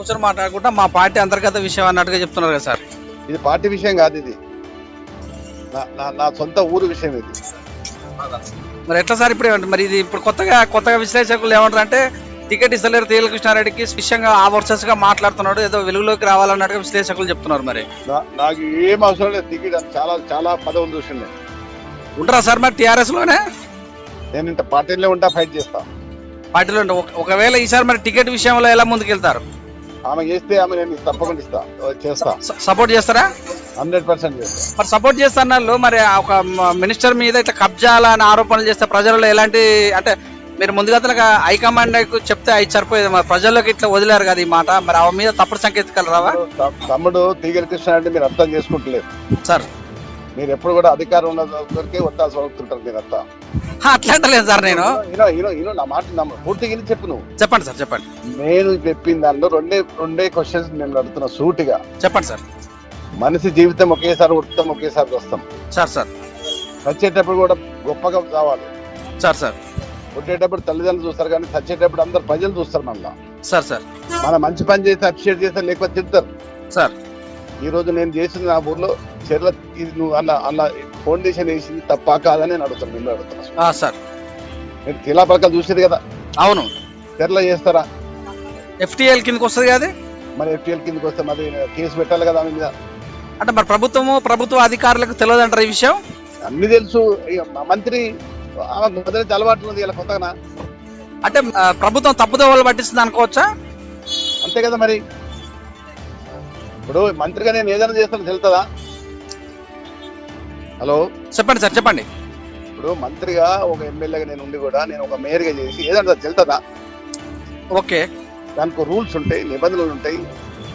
కూర్చొని మాట్లాడుకుంటా మా పార్టీ అంతర్గత విషయం అన్నట్టుగా చెప్తున్నారు కదా సార్. ఇది పార్టీ విషయం కాదు ఇది. నా సొంత ఊరు విషయం ఇది. మరి ఎట్లా సార్ ఇప్పుడు ఏమంటారు? మరి ఇది ఇప్పుడు కొత్తగా కొత్తగా విశ్లేషకులు ఏమంటారు అంటే టికెట్ ఇస్తలేరు తేల కృష్ణారెడ్డికి స్పెషంగా ఆ వర్సెస్గా మాట్లాడుతున్నాడు ఏదో వెలుగులోకి రావాలన్నట్టుగా విశ్లేషకులు చెప్తున్నారు మరి. నాకు ఏం అవసరం లేదు టికెట్ చాలా చాలా పదవులు చూసిండే ఉంటారా సార్ మరి టీఆర్ఎస్లోనే నేను ఇంత పార్టీలో ఉంటా ఫైట్ చేస్తా. పార్టీలో ఉంటే. ఒక- ఒకవేళ ఈసారి మరి టికెట్ విషయంలో ఎలా ముందుకెళ్తారు? ఆమె చేస్తే ఆమె నేను తప్పకుండా ఇస్తా. చేస్తా. సపోర్ట్ చేస్తారా? హండ్రెడ్ పర్సెంట్ చేస్తా. మరి సపోర్ట్ చేస్తున్నారు మరి ఒక మినిస్టర్ మీద ఇట్లా కబ్జాల అని ఆరోపణలు చేస్తే ప్రజల్లో ఎలాంటి అంటే మీరు ముందుగా హైకమాండ్ చెప్తే అవి సరిపోయేది మరి ప్రజల్లోకి ఇట్లా వదిలేరు కదా ఈ మాట మరి ఆ మీద తప్పుడు సంకేతాలు రావా? తమ్ముడు తీగల కృష్ణ అంటే మీరు అర్థం చేసుకుంటలేదు. సార్ మీరు ఎప్పుడు కూడా అధికారం ఉన్న వరకే వత్తాల్సి వస్తుంటారు మీరు అంతా. అట్లా అంటలేదు సార్ నేను. ఈనో ఈనో ఈనో నా మాట నమ్మ పూర్తిగా విని చెప్పు నువ్వు. చెప్పండి సార్ చెప్పండి. నేను చెప్పిన దానిలో రెండే రెండే క్వశ్చన్స్ నేను అడుగుతున్నా సూటిగా. చెప్పండి సార్. మనిషి జీవితం ఒకేసారి ఉడతాం ఒకేసారి వస్తాం సార్ సార్. చచ్చేటప్పుడు కూడా గొప్పగా కావాలి సార్ సార్. పుట్టేటప్పుడు తల్లిదండ్రులు చూస్తారు కానీ చచ్చేటప్పుడు అందరు ప్రజలు చూస్తారు మళ్ళా. Sir sir. మన మంచి పని చేస్తే అప్రిషియేట్ చేస్తే లేకపోతే తిడతారు. సార్. ఈ రోజు నేను చేసింది నా ఊర్లో ఇది నువ్వు అన్న అన్న ఫౌండేషన్ వేసింది తప్ప కాదని నేను అడుగుతాను నిన్ను అడుగుతున్నా. సార్. మీరు శిలా పలకలు చూసేది కదా. అవును. చెర్ల చేస్తారా? ఎఫ్టీఎల్ కిందకి వస్తుంది కదా? మరి ఎఫ్టీఎల్ కిందకి వస్తే మరి కేసు పెట్టాలి కదా ఆమె మీద. అంటే మరి ప్రభుత్వము ప్రభుత్వ అధికారులకు తెలియదు అంటారు ఈ విషయం? అన్ని తెలుసు. మంత్రి మొదలైతే అలవాటు ఉంది ఇలా కొత్తగా అంటే ప్రభుత్వం తప్పుదోవలు పట్టిస్తుంది అనుకోవచ్చా? అంతే కదా మరి. ఇప్పుడు మంత్రిగా నేను ఏదైనా చేస్తాను తెలుస్తుందా? హలో. చెప్పండి సార్ చెప్పండి. ఇప్పుడు మంత్రిగా ఒక ఎమ్మెల్యేగా నేను ఉండి కూడా నేను ఒక మేయర్గా చేసి ఏదంటే తెలుతుందా ఓకే. దానికి రూల్స్ ఉంటాయి నిబంధనలు ఉంటాయి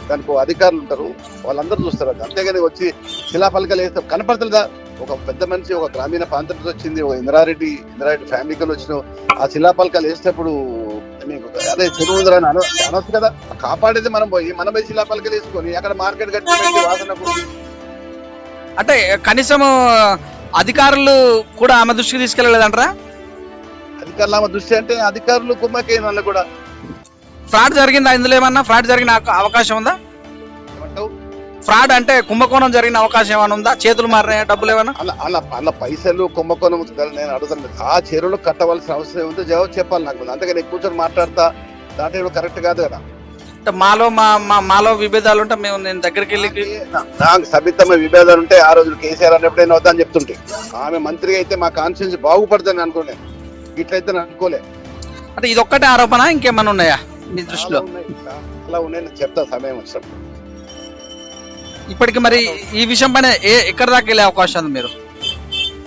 దానికి అధికారులు ఉంటారు వాళ్ళందరూ చూస్తారు అది. అంతేగాని వచ్చి శిలాఫలకాలు వేస్తే కనపడతలేదా? ఒక పెద్ద మనిషి ఒక గ్రామీణ ప్రాంతం నుంచి వచ్చింది ఒక ఇంద్రారెడ్డి ఇంద్రారెడ్డి ఫ్యామిలీకి వచ్చిన ఆ శిలాఫలకాలు వేసేటప్పుడు మీకు అదే చెరువు ఉందిరా అని అన- అనొచ్చు కదా. కాపాడేది మనం పోయి మనం పోయి శిలాఫలకాలు వేసుకొని అక్కడ మార్కెట్ కట్టి వాసన అంటే కనీసం అధికారులు కూడా ఆమె దృష్టికి తీసుకెళ్ళలేదంటారా? అధికారులు ఆమె దృష్టి అంటే అధికారులు కుమ్మకైన వాళ్ళు కూడా. ఫ్రాడ్ జరిగిందా? ఇందులో ఏమన్నా ఫ్రాడ్ జరిగిన అవ- అవకాశం ఉందా? ఫ్రాడ్ అంటే కుంభకోణం జరిగిన అవకాశం ఏమైనా ఉందా? చేతులు మారినాయా? డబ్బులు ఏమైనా అలా అలా అలా పైసలు కుంభకోణం నేను అడుగుతాను ఆ చెరువులో కట్టవలసిన అవసరం ఏముందో జవాబు చెప్పాలి నాకు. నేను కూర్చొని మాట్లాడతా. దాంట్లో కరెక్ట్ కాదు కదా. అంటే మాలో మా మాలో విభేదాలు ఉంటే మేము నేను దగ్గరికి వెళ్ళి నాకు సభితమైన విభేదాలు ఉంటే ఆ రోజు కేసీఆర్ అన్నప్పుడు నేను వద్దని చెప్తుంటే. ఆమె మంత్రిగా అయితే మా కాన్స్టిట్యూన్సీ బాగుపడుతుంది అనుకోలే. ఇట్లయితే నేను అనుకోలే. అంటే ఇది ఒక్కటే ఆరోపణ ఇంకేమైనా ఉన్నాయా మీ దృష్టిలో? చాలా ఉన్నాయి. చాలా ఉన్నాయి. నేను చెప్తా సమయం వచ్చినప్పుడు. ఇప్పటికి మరి ఈ విషయం పైన ఏ ఎక్కడ దాకా వెళ్ళే అవకాశం ఉంది మీరు?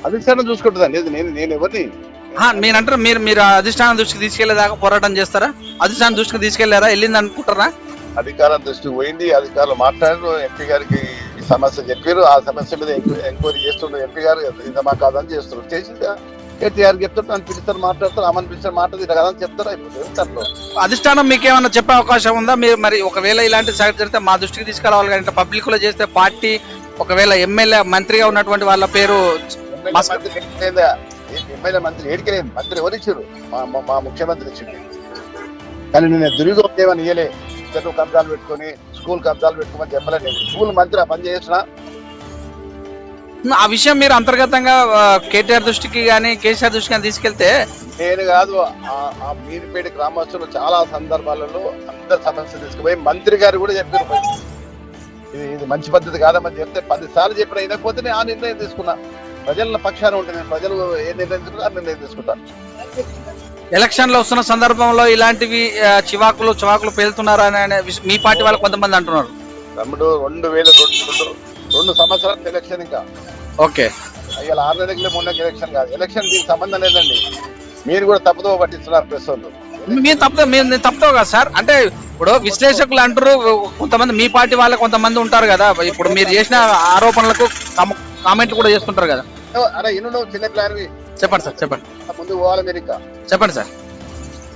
అధిష్టానం చూసుకుంటుందండి. నేను నేను ఎవరిని మీరు అంటారు మీరు మీరు అధిష్టానం దృష్టికి తీసుకెళ్ళేదాకా పోరాటం చేస్తారా? అధిష్టానం దృష్టికి తీసుకెళ్ళారా? వెళ్ళింది అనుకుంటారా అధికారం దృష్టి పోయింది అధికారులు మాట్లాడారు ఎంపీ గారికి ఈ సమస్య చెప్పారు ఆ సమస్య మీద ఎంక్వై- ఎంక్వైరీ చేస్తుండ్రు ఎంపీ గారు ఇదమా కాదని చేస్తున్నారు. చేసి కేటీఆర్ చెప్తారు నన్ను పిలుస్తారు మాట్లాడతారు ఆమెను మాట్లాడి ఇది కాదని చెప్తారు దాంట్లో అధిష్టానం మీకు ఏమైనా చెప్పే అవకాశం ఉందా? మీరు మరి ఒకవేళ ఇలాంటి సైడ్ జరిగితే మా దృష్టికి తీసుకురావాలి కానీ పబ్లిక్లో చేస్తే పార్టీ ఒకవేళ ఎమ్మెల్యే మంత్రిగా ఉన్నటువంటి వాళ్ళ పేరు ఎమ్మెల్యే మంత్రి ఏడికి లేదా? ఏ- ఎమ్మెల్యే మంత్రి ఎవరు ఇచ్చారు? మా ముఖ్యమంత్రి ఇచ్చింది. కానీ నేను ఏమని ఇయ్యలే. చెట్టు కబ్జాలు పెట్టుకొని స్కూల్ కబ్జాలు పెట్టుకోమని చెప్పలే నేను. స్కూల్ మంత్రి ఆ పని చేసిన? ఆ విషయం మీరు అంతర్గతంగా కేటీఆర్ దృష్టికి కానీ కేసీఆర్ దృష్టికి కానీ తీసుకెళ్తే? నేను కాదు ఆ- ఆ మీరిపేట గ్రామస్తులు చాలా సందర్భాలలో అందరు సమస్య తీసుకుపోయి మంత్రి గారు కూడా చెప్పారు. ఇది ఇది మంచి పద్ధతి కాదమ్మని చెప్తే పది సార్లు చెప్పిన అయినకపోతే నేను ఆ నిర్ణయం తీసుకున్నా. ప్రజల పక్షాన ఉంటే నేను ప్రజలు ఏ నిర్ణయం తీసుకున్నా ఆ నిర్ణయం తీసుకుంటా. ఎలక్షన్లో వస్తున్న సందర్భంలో ఇలాంటివి చివాకులు చివాకులు పేలుతున్నారా అనే మీ పార్టీ వాళ్ళు కొంతమంది అంటున్నారు. తమ్ముడు రెండు వేల రెండు రెండు సంవత్సరాల ఎలక్షన్ ఇంకా. ఓకే. అయ్యా ఆరు నెలలకి మొన్న ఎలక్షన్ కాదు. ఎలక్షన్ దీనికి సంబంధం లేదండి. మీరు కూడా తప్పుదో పట్టిస్తున్నారు ప్రెస్ వాళ్ళు మీరు తప్పుతో మీరు తప్పుతో కదా సార్. అంటే ఇప్పుడు విశ్లేషకులు అంటారు కొంతమంది మీ పార్టీ వాళ్ళే కొంతమంది ఉంటారు కదా. ఇప్పుడు మీరు చేసిన ఆరోపణలకు కమ- కామెంట్లు కూడా చేస్తుంటారు కదా. అరే ఇను నువ్వు చిన్న ప్లాన్ చెప్పండి సార్ చెప్పండి. ముందు పోవాలి మీరు ఇంకా చెప్పండి సార్.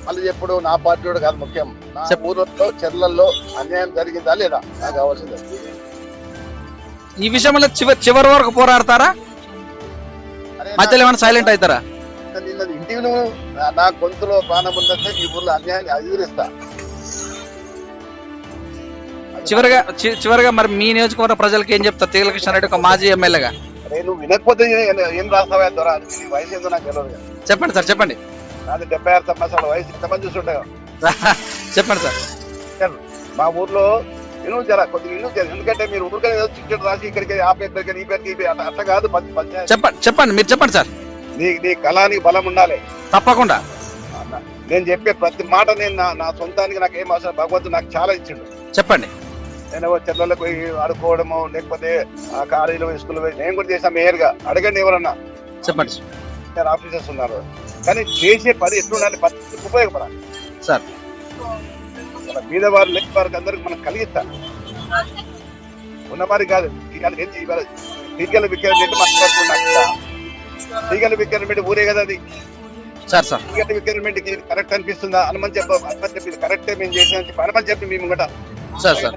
మళ్ళీ ఎప్పుడు నా పార్టీ కూడా కాదు ముఖ్యం. నా. ఊర్లో చెర్లల్లో అన్యాయం జరిగిందా లేదా? నాకు కావాల్సింది. ఈ విషయంలో చివరి చివరి వరకు పోరాడతారా? మధ్యలో ఏమైనా సైలెంట్ అవుతారా? నిన్న ఇంటికి నువ్వు నా- గొంతులో ప్రాణం ఉందంటే ఈ ఊర్లో అన్యాయం ఎదురిస్తా. చివరిగా చివరిగా మరి మీ నియోజకవర్గ ప్రజలకు ఏం చెప్తారు? తీగల కృష్ణారెడ్డి ఒక మాజీ ఎమ్మెల్యేగా. నేను వినకపోతే ఏ- రాస్తావా దొర నీ వయసు ఏందో నాకు తెలియదు. చెప్పండి సార్ చెప్పండి. నాది డెబ్బై ఆరు సంవత్సరాల వయసు ఇంతమంది చూస్తుంటా చెప్పండి సార్. మా ఊర్లో నేను జర కొద్దిగా ఇల్లు జర ఎందుకంటే మీరు ఊరికనే ఏదో చికెట్ రాసి ఇక్కడికి ఆ ఈ పేరుకి ఈ పేరు అట్లా కాదు చెప్పండి చెప్పండి మీరు చెప్పండి సార్. నీ నీ కళానికి బలం ఉండాలి. తప్పకుండా. నేను చెప్పే ప్రతి మాట నేను నా నా సొంతానికి నాకు ఏం అవసరం భగవంతుడు నాకు చాలా ఇచ్చిండు. చెప్పండి. నేను చెట్లలో పోయి ఆడుకోవడము లేకపోతే ఆ కాలేజీలో స్కూల్లో పోయి నేను కూడా చేసాను మేయర్గా. అడగండి ఎవరన్నా. చెప్పండి ఇద్దరు ఆఫీసర్స్ ఉన్నారు. కానీ చేసే పని ఎట్లుండాలి పద్ధతికి ఉపయోగపడాలి. సార్. మన బీదవారు లేని వారికి అందరికి మనం కలిగిస్తాం. ఉన్నవారి కాదు ఇవాళ ఏంటి ఇవాళ టీకలు పెట్టి మాట్లాడుతున్నా టీకలు ఊరే కదా అది. Sir sir. టీకలు పెట్టి కరెక్ట్ అనిపిస్తుందా? హనుమని చెప్ప హనుమని చెప్పి కరెక్టే మేము చేసిన హనుమని చెప్పి మేము కూడా సార్ సార్.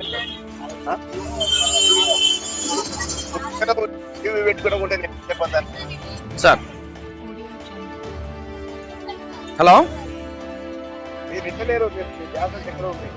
పెట్టుకోవడం ఉంటే నేను చెప్పాను సార్. హలో? మీరు వింటలేరు మీరు మీ ఎక్కడ ఉంది?